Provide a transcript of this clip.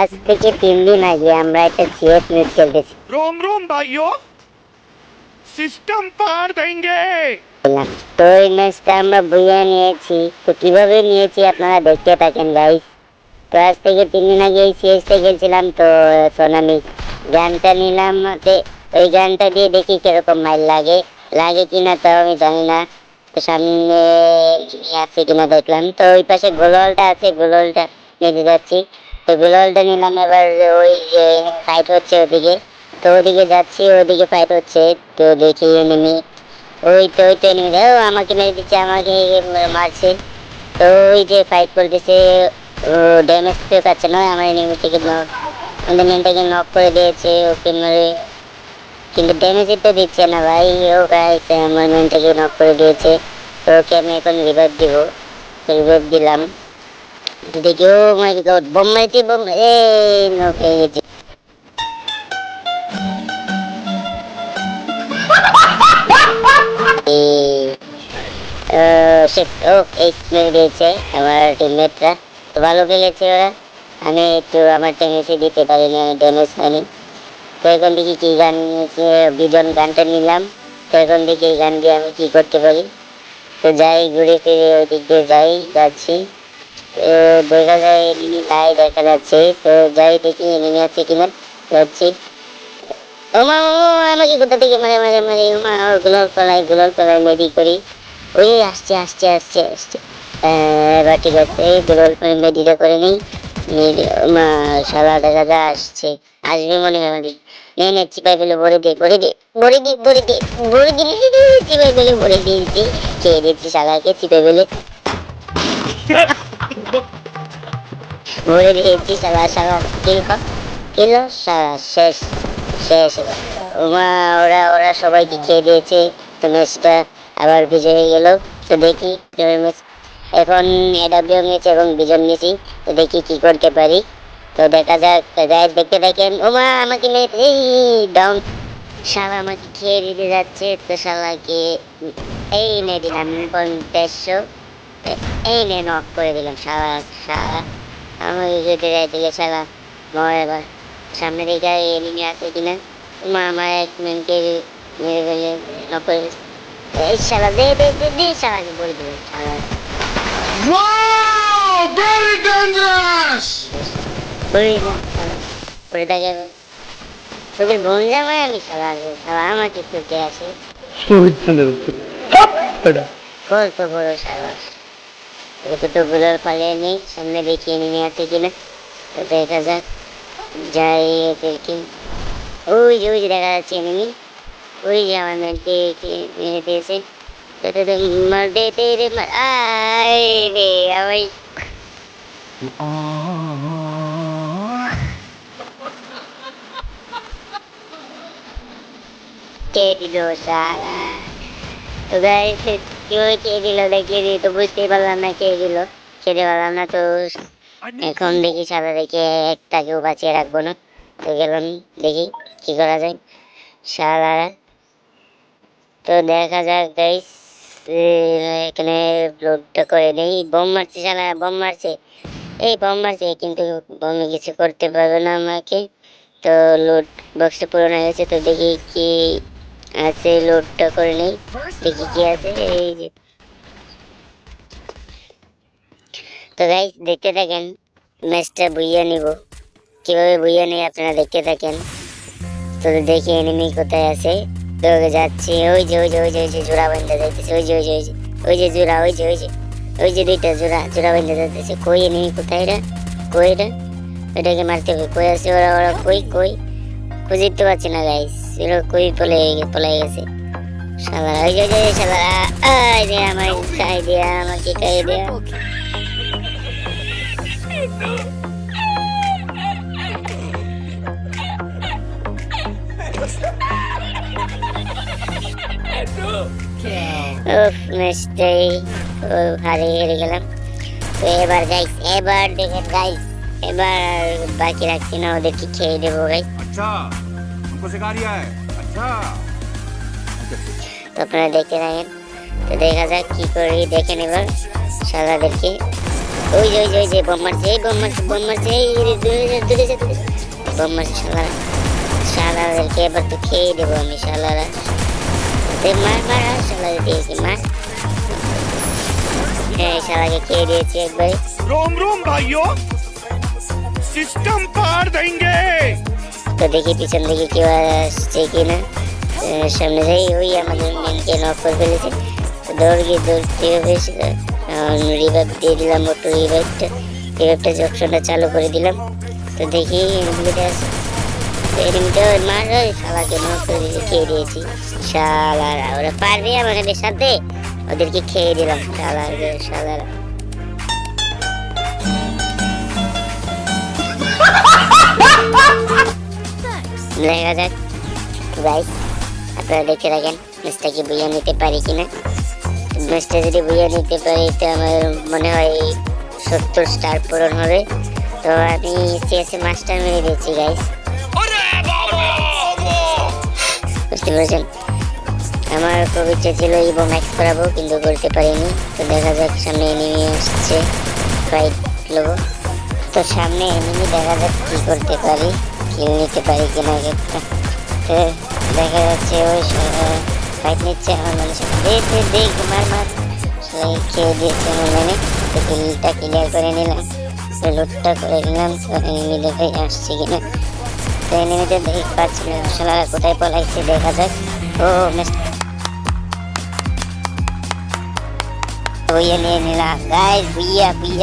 আজ থেকে তিন দিন আগে আমরা একটা সিএস ম্যাচ খেলতেছি। রোম রোম ভাইও সিস্টেম পার দেঙ্গে। তো এই ম্যাচটা আমরা বইয়ে নিয়েছি। তো কীভাবে নিয়েছি আপনারা দেখতে থাকেন গাইস তো আজ থেকে তিন দিন আগে এই সিএসটা খেলছিলাম তো সোনামি গানটা নিলাম। ওই গানটা দিয়ে দেখি কীরকম মাইল লাগে। লাগে কিনা তো আমি জানি না। তো সামনে আছে কিনা দেখলাম। তো ওই পাশে গোলটা আছে গোলটা নিতে যাচ্ছি। তো গোলওয়ালটা নিলাম এবার ওই যে ফাইট হচ্ছে ওদিকে। তো ওদিকে যাচ্ছি, ওদিকে ফাইট হচ্ছে। তো দেখি এনিমি ওই তো ওই তো এনিমি ও, আমাকে মেরে দিচ্ছে, আমাকে মারছে। তো ওই যে ফাইট করতেছে ড্যামেজ তো পাচ্ছে না, আমার এনিমি থেকে আমাদের মেনটাকে নক করে দিয়েছে, ওকে মেরে। কিন্তু ড্যামেজ তো দিচ্ছে না ভাই। ও গাইস আমার মেনটাকে নক করে দিয়েছে। তো ওকে আমি এখন রিভাইভ দিব। রিভাইভ দিলাম। নক হয়ে গেছে। এইট মেরে দিয়েছে আমার টিমমেটরা তো ভালো আমি একটু আমার দিতে আমি গান গানটা নিলাম। গান দিয়ে আমি কী করতে পারি। তো যাই, ঘুরে ফিরে ওই দিক দিয়ে যাই, যাচ্ছি। তো দেখা যায় এনিমি নাই দেখা যাচ্ছে। তো যাই দেখি এনিমি আছে কিনা, যাচ্ছি। আমাকে কোথা থেকে মারে মারে মারে গুলাল পালাই গুলাল পালাই করি। ওই আসছে আসছে আসছে আসছে। এবার ঠিক আছে গুলাল পালাই করে নিই। দেখা যা আসছে। আসবে মনে হয় চিপাই ফেলে। ভরে দিয়েছি সালা সালা কিল শেষ শেষ ওরা ওরা সবাইকে খেয়ে দিয়েছে তো ম্যাচটা আবার বিজয় হয়ে গেল তো দেখি ম্যাচ এখন এডাব্লিউ নিয়েছে এবং বিজন নিয়েছি তো দেখি কি করতে পারি তো দেখা যাক গাইজ দেখতে দেখেন ওমা আমাকে মেরে ডাউন শালা আমাকে খেয়ে দিতে যাচ্ছে তো শালাকে এই নে দিলাম পঞ্চাশশো এই নেন অফ করে দিলাম সারা সারা। আমি যদি দিলে সারা মরে এবার সামনে দিকে এলিমি আছে কিনা? মা আমার এক মেনকে মেরে গেলে নক এই সারা দে দে দে দে বলে দেবে সারা Very dangerous! তুমি আমি সারা সারা আমার কিছু কে আছে। বড় সারা নেই সামনে দেখিয়ে নিয়ে আছে কিনা তো দেখা যাক যাই দেখি ওই যে ওই যে দেখা যাচ্ছে এনিমি ওই যে আমার মেয়েকে মেরে দিয়েছে মার দে দে রে তো কেউ কে দিল দেখিয়ে দিই তো বুঝতেই পারলাম না কে দিল খেতে পারলাম না তো এখন দেখি সাদা দেখে একটাকেও বাঁচিয়ে রাখব না তো গেলাম দেখি কি করা যায় সারা তো দেখা যাক গাইস এখানে লোডটা করে নেই বোম মারছে সারা বোম মারছে এই বোম মারছে কিন্তু বোমে কিছু করতে পারবে না আমাকে তো লোড বক্সটা পুরো হয়ে গেছে তো দেখি কি আছে লোডটা করে নেই দেখি কি আছে এই যে তো গাইস দেখতে থাকেন ম্যাচটা বুইয়ে নিব কীভাবে বুইয়ে নেই আপনারা দেখতে থাকেন তো দেখি এনিমি কোথায় আছে তো যাচ্ছি ওই যে ওই যে ওই যে ওই যে জোড়া বান্ধা যাইতেছে ওই যে ওই যে ওই যে ওই যে জোড়া ওই যে ওই যে ওই যে দুইটা জোড়া জোড়া বান্ধা যাইতেছে কই এনিমি কোথায় এটা কই এটা এটাকে মারতে হবে কই আছে ওরা ওরা কই কই খুঁজে তো পাচ্ছি না গাইস ছিল, কই পলে পলে গেছে। শালারা আমার খাই দিয়া, আমাকে খাই দিয়া। উফ মিস্টারি ও হারে হেরে গেলাম। এবার গাইস এবার দেখেন গাইস এবার বাকি রাখছি না, ওদেরকে খেয়ে দেবো গাই আচ্ছা। हमको सिखा रिया है अच्छा তো আপনারা দেখতে থাকেন তো দেখা যাক কি করি দেখেন এবার সাদাদেরকে ওই যে ওই যে ওই যে বোম মারছে এই বোম মারছে বোম মারছে এই রে, দূরে যা, দূরে যা, দূরে যা। বোম মারছে শালারা শালাদেরকে এবার তো খেয়ে দেবো আমি শালারা তে মার মার আর শালাদের দিয়েছি মার হ্যাঁ শালাকে খেয়ে দিয়েছি একবারে रोम रोम भाइयों सिस्टम पार देंगे তো দেখি পিছন দিকে কেউ আসছে কিনা। সামনে যাই, ওই আমাদের মেনকে নক করে ফেলেছে। দৌড় গিয়ে দৌড়তে হয়েছিল রিভাইভ দিয়ে দিলাম ওটু রিভাইভটা রিভাইভটা জকশনটা চালু করে দিলাম। তো দেখি এনিমিটা আছে। এনিমিটা মার, ওই শালাকে নক করে দিয়ে খেয়ে দিয়েছি। শালারা, ওরা পারবে আমাদের সাথে ওদেরকে খেয়ে দিলাম শালার শালারা। দেখা যাক গাইস আপনারা দেখতে থাকেন ম্যাচটা কি বুঝে নিতে পারি কিনা ম্যাচটা যদি বুঝে নিতে পারি তো আমার মনে হয় সত্তর স্টার পূরণ হবে। তো আমি সিএসএ মাস্টার মেরে দিয়েছি গাইস বুঝতে পেরেছেন? আমার খুব ইচ্ছে ছিল ইভো ম্যাক্স করাবো কিন্তু করতে পারিনি। তো দেখা যাক সামনে এনিমি আসছে। ফাইট নেব তো সামনে এনিমি দেখা যাক কি করতে পারি। কিল নিতে পারি কিনা একটা দেখা যাচ্ছে ওই ফাইট নিচ্ছে আমার মানে দেখ দেখ মার মার খেয়ে দিয়েছে আমার মানে তো কিলটা ক্লিয়ার করে নিলাম তো লুটটা করে নিলাম এনিমি দেখে আসছে কিনা তো এনিমিতে দেখ পাচ্ছি না আসলে কোথায় পলাইছে দেখা যাক ও বুইয়া নিয়ে নিলাম গাইস বুইয়া বুইয়া